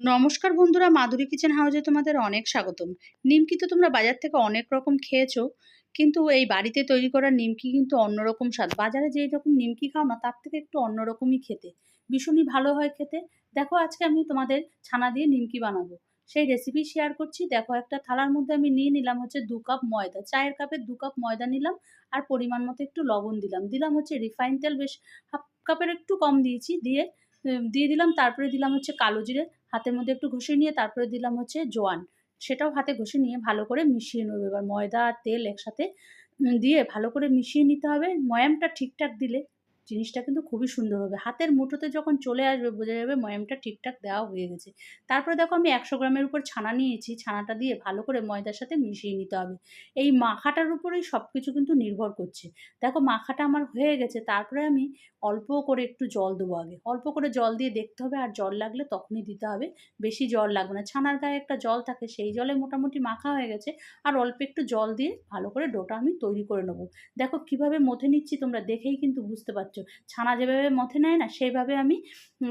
নমস্কার বন্ধুরা, মাধুরী কিচেন হাউজে তোমাদের অনেক স্বাগতম। নিমকি তো তোমরা বাজার থেকে অনেক রকম খেয়েছো, কিন্তু এই বাড়িতে তৈরি করা নিমকি কিন্তু অন্যরকম স্বাদ। বাজারে যেই রকম নিমকি খাও না, তার থেকে একটু অন্যরকমই খেতে। ভীষণই ভালো হয় খেতে। দেখো, আজকে আমি তোমাদের ছানা দিয়ে নিমকি বানাবো। সেই রেসিপি শেয়ার করছি। দেখো, একটা থালার মধ্যে আমি নিয়ে নিলাম হচ্ছে দু কাপ ময়দা। চায়ের কাপের দু কাপ ময়দা নিলাম আর পরিমাণ মতো একটু লবণ দিলাম। দিলাম হচ্ছে রিফাইন তেল, বেশ হাফ কাপের একটু কম দিয়েছি। দিয়ে দিয়ে দিলাম, তারপরে দিলাম হচ্ছে কালো জিরে, হাতের মধ্যে একটু ঘষে নিয়ে তারপরে দিলাম হচ্ছে জোয়ান। সেটাও হাতে ঘষে নিয়ে ভালো করে মিশিয়ে নেব। এবার ময়দা, তেল একসাথে দিয়ে ভালো করে মিশিয়ে নিতে হবে। ময়ামটা ঠিকঠাক দিলে জিনিসটা কিন্তু খুবই সুন্দর হবে। হাতের মুঠোতে যখন চলে আসবে, বোঝা যাবে ময়ামটা ঠিকঠাক দেওয়া হয়ে গেছে। তারপরে দেখো আমি একশো গ্রামের উপর ছানা নিয়েছি। ছানাটা দিয়ে ভালো করে ময়দার সাথে মিশিয়ে নিতে হবে। এই মাখাটার উপরেই সব কিছু কিন্তু নির্ভর করছে। দেখো মাখাটা আমার হয়ে গেছে। তারপরে আমি অল্প করে একটু জল দেবো আগে। অল্প করে জল দিয়ে দেখতে হবে আর জল লাগলে তখনই দিতে হবে। বেশি জল লাগবে না। ছানার গায়ে একটা জল থাকে, সেই জলে মোটামুটি মাখা হয়ে গেছে। আর অল্প একটু জল দিয়ে ভালো করে ডোটা আমি তৈরি করে নেব। দেখো কীভাবে মথে নিচ্ছি তোমরা দেখেই কিন্তু বুঝতে পারছ ছানা যেভাবে মথে নেয় না, সেইভাবে আমি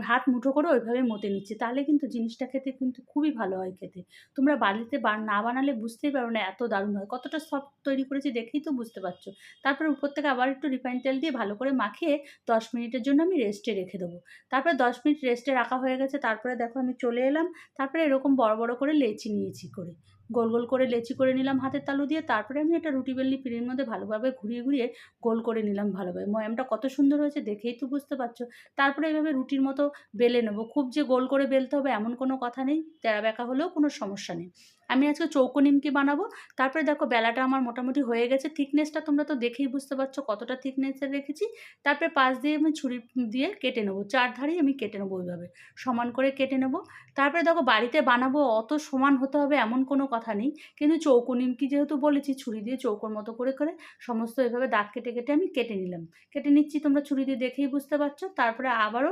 হাত মুঠো করে ওইভাবে মতে নিচ্ছি। তাহলে কিন্তু জিনিসটা খেতে কিন্তু খুবই ভালো হয় খেতে। তোমরা বাড়িতে না বানালে বুঝতেই পারো না, এত দারুণ হয়। কতটা সফট তৈরি করেছি দেখেই তো বুঝতে পারছ। তারপরে উপর থেকে আবার একটু রিফাইন তেল দিয়ে ভালো করে মাখিয়ে দশ মিনিটের জন্য আমি রেস্টে রেখে দেবো। তারপরে দশ মিনিট রেস্টে রাখা হয়ে গেছে, তারপরে দেখো আমি চলে এলাম। তারপরে এরকম বড় বড় করে লেচি নিয়েছি করে। গোল গোল করে লেচি করে নিলাম হাতের তালু দিয়ে। তারপরে আমি একটা রুটি বেলনি পিঁড়ির মধ্যে ভালোভাবে ঘুরিয়ে ঘুরিয়ে গোল করে নিলাম ভালোভাবে। ময়ামটা কত সুন্দর হয়েছে দেখেই তো বুঝতে পারছ। তারপরে এভাবে রুটির মতো বেলে নেব। খুব যে গোল করে বেলতে হবে এমন কোনো কথা নেই। তেরা বেঁকা হলেও কোনো সমস্যা নেই। আমি আজকে চৌকো নিমকি বানাবো। তারপরে দেখো বেলাটা আমার মোটামুটি হয়ে গেছে। থিকনেসটা তোমরা তো দেখেই বুঝতে পারছ কতটা থিকনেসের রেখেছি। তারপরে পাশ দিয়ে আমি ছুরি দিয়ে কেটে নেব। চার ধারেই আমি কেটে নেব ওইভাবে। সমান করে কেটে নেব। তারপরে দেখো বাড়িতে বানাবো অত সমান হতে হবে এমন কোনো কথা নেই। কিন্তু চৌকো নিমকি যেহেতু বলেছি, ছুরি দিয়ে চৌকোর মতো করে করে সমস্ত এভাবে দাগ কেটে কেটে আমি কেটে নিলাম। কেটে নিচ্ছি তোমরা ছুরি দিয়ে দেখেই বুঝতে পারছ। তারপরে আবারও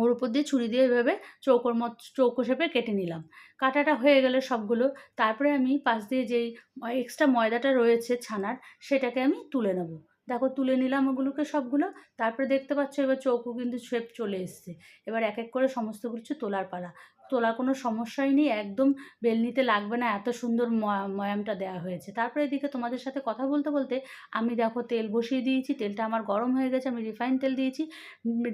ওর উপর দিয়ে ছুরি দিয়ে এভাবে চৌকোর মত, চৌকো শেপে কেটে নিলাম। কাটাটা হয়ে গেলে সবগুলো, তারপরে আমি পাশ দিয়ে যেই এক্সট্রা ময়দাটা রয়েছে ছানার, সেটাকে আমি তুলে নেব। দেখো তুলে নিলাম ওগুলোকে সবগুলো, তারপরে দেখতে পাচ্ছ এবার চৌকো কিন্তু শেপ চলে এসছে। এবার এক এক করে সমস্ত কিছু তোলার পালা। তোলা কোনো সমস্যাই নেই, একদম বেলনিতে লাগবে না, এত সুন্দর ময়ামটা দেওয়া হয়েছে। তারপরে এদিকে তোমাদের সাথে কথা বলতে বলতে আমি দেখো তেল বসিয়ে দিয়েছি, তেলটা আমার গরম হয়ে গেছে, আমি রিফাইন তেল দিয়েছি।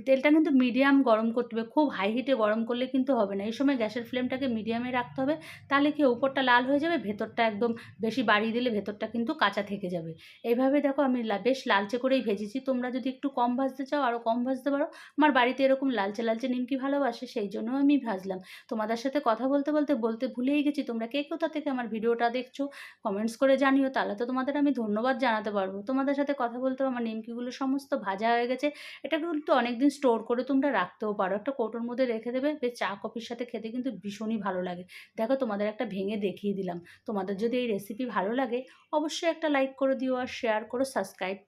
তেলটা কিন্তু মিডিয়াম গরম করতে হবে, খুব হাই হিটে গরম করলে কিন্তু হবে না। এই সময় গ্যাসের ফ্লেমটাকে মিডিয়ামে রাখতে হবে, তাহলে কি উপরটা লাল হয়ে যাবে, ভেতরটা একদম বেশি বাড়িয়ে দিলে ভেতরটা কিন্তু কাঁচা থেকে যাবে। এইভাবে দেখো আমি বেশ লালচে করেই ভেজেছি। তোমরা যদি একটু কম ভাজতে চাও আরও কম ভাজতে পারো। আমার বাড়িতে এরকম লালচে লালচে নিমকি ভালোবাসে, সেই জন্য আমি ভাজলাম। তোমাদের সাথে কথা বলতে বলতে বলতে ভুলেই গেছি। তোমরা কে, কোথা থেকে আমার ভিডিওটা দেখছ? কমেন্টস করে জানিও। তাহলে তো তোমাদের আমি ধন্যবাদ জানাতে পারব। তোমাদের সাথে কথা বলতে আমার নিমকিগুলো সমস্ত ভাজা হয়ে গেছে। এটা কিন্তু অনেকদিন স্টোর করে তোমরা রাখতেও পারো। একটা কৌটোর মধ্যে রেখে দেবে। বেশ চা কফির সাথে খেতে কিন্তু ভীষণই ভালো লাগে। দেখো, তোমাদের একটা ভেঙে দেখিয়ে দিলাম। তোমাদের যদি এই রেসিপি ভালো লাগে, অবশ্যই একটা লাইক করে দিও আর শেয়ার করো সাবস্ক্রাইব